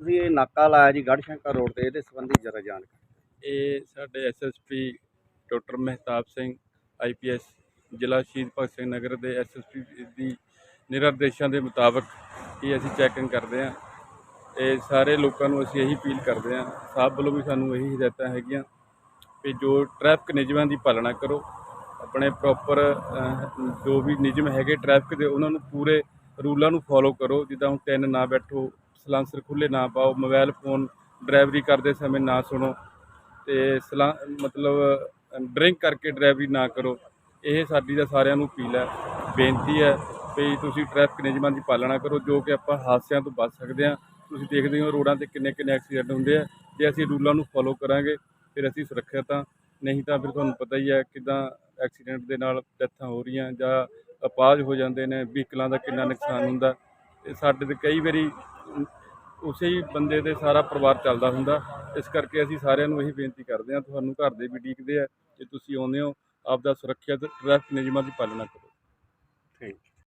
ਤੁਸੀਂ ਇਹ ਨਾਕਾ ਲਾਇਆ ਜੀ ਗੜਸ਼ੰਕਰ ਰੋਡ ਤੇ, ਇਹਦੇ ਸੰਬੰਧੀ ਜਰਾ ਜਾਣਕਾਰੀ ਇਹ ਸਾਡੇ SSP doctor Mehtab Singh IPS ਜ਼ਿਲ੍ਹਾ ਸ਼ਹੀਦ ਭਗਤ ਸਿੰਘ ਨਗਰ ਦੇ ਐਸਐਸਪੀ ਦੀ ਨਿਰਦੇਸ਼ਾਂ ਦੇ ਮੁਤਾਬਕ ਇਹ ਅਸੀਂ ਚੈਕਿੰਗ ਕਰਦੇ ਹਾਂ। ਇਹ ਸਾਰੇ ਲੋਕਾਂ ਨੂੰ ਅਸੀਂ ਇਹੀ ਅਪੀਲ ਕਰਦੇ ਹਾਂ ਸਾਹਿਬ ਵੱਲੋਂ ਵੀ ਸਾਨੂੰ ਇਹੀ ਹਦਾਇਤਾਂ ਹੈਗੀਆਂ ਕਿ ਜੋ ਟ੍ਰੈਫਿਕ ਨਿਯਮਾਂ ਦੀ ਪਾਲਣਾ ਕਰੋ, ਆਪਣੇ ਪ੍ਰੋਪਰ ਜੋ ਵੀ ਨਿਯਮ ਹੈਗੇ ਟ੍ਰੈਫਿਕ ਦੇ, ਉਹਨਾਂ ਨੂੰ ਪੂਰੇ ਰੂਲਾਂ ਨੂੰ ਫੋਲੋ ਕਰੋ, ਜਿੱਦਾਂ ਹੁਣ ਤਿੰਨ ਨਾ ਬੈਠੋ ਸਲਾਂਸਰ ਖੁੱਲੇ ਨਾ ਪਾਓ ਮੋਬਾਈਲ ਫੋਨ ਡਰਾਈਵਰੀ ਕਰਦੇ ਸਮੇਂ ਨਾ ਸੁਣੋ ਤੇ ਸਲਾ, ਮਤਲਬ ਡਰਿੰਕ ਕਰਕੇ ਡਰਾਈਵਰੀ ਨਾ ਕਰੋ। ਇਹ ਸਾਡੀ ਦਾ ਸਾਰਿਆਂ ਨੂੰ ਅਪੀਲ ਹੈ, ਬੇਨਤੀ ਹੈ ਵੀ ਤੁਸੀਂ ਟ੍ਰੈਫਿਕ ਨਿਯਮਾਂ ਦੀ ਪਾਲਣਾ ਕਰੋ, ਜੋ ਕਿ ਆਪਾਂ ਹਾਦਸਿਆਂ ਤੋਂ ਬਚ ਸਕਦੇ ਹਾਂ। ਤੁਸੀਂ ਦੇਖਦੇ ਹੋ ਰੋਡਾਂ ਤੇ ਕਿੰਨੇ ਕਿੰਨੇ ਐਕਸੀਡੈਂਟ ਹੁੰਦੇ ਆ, ਜੇ ਅਸੀਂ ਰੂਲਾਂ ਨੂੰ ਫੋਲੋ ਕਰਾਂਗੇ, ਫਿਰ ਅਸੀਂ ਸੁਰੱਖਿਅਤ ਹਾਂ। ਨਹੀਂ ਤਾਂ ਫਿਰ ਤੁਹਾਨੂੰ ਪਤਾ ਹੀ ਹੈ ਕਿਦਾਂ ਐਕਸੀਡੈਂਟ ਦੇ ਨਾਲ ਡੈਥਾਂ ਹੋ ਰਹੀਆਂ ਜਾਂ ਅਪਾਜ ਹੋ ਜਾਂਦੇ ਨੇ, ਵਹੀਕਲਾਂ ਦਾ ਕਿੰਨਾ ਨੁਕਸਾਨ ਹੁੰਦਾ। ਤੇ ਸਾਡੇ ਤੇ ਕਈ ਵਾਰੀ ਉਸੇ ਹੀ ਬੰਦੇ 'ਤੇ ਸਾਰਾ ਪਰਿਵਾਰ ਚੱਲਦਾ ਹੁੰਦਾ। ਇਸ ਕਰਕੇ ਅਸੀਂ ਸਾਰਿਆਂ ਨੂੰ ਇਹੀ ਬੇਨਤੀ ਕਰਦੇ ਹਾਂ, ਤੁਹਾਨੂੰ ਘਰ ਦੇ ਵੀ ਉਡੀਕਦੇ ਆ, ਜੇ ਤੁਸੀਂ ਆਉਂਦੇ ਹੋ, ਆਪਦਾ ਸੁਰੱਖਿਅਤ ਟ੍ਰੈਫਿਕ ਨਿਯਮਾਂ ਦੀ ਪਾਲਣਾ ਕਰੋ।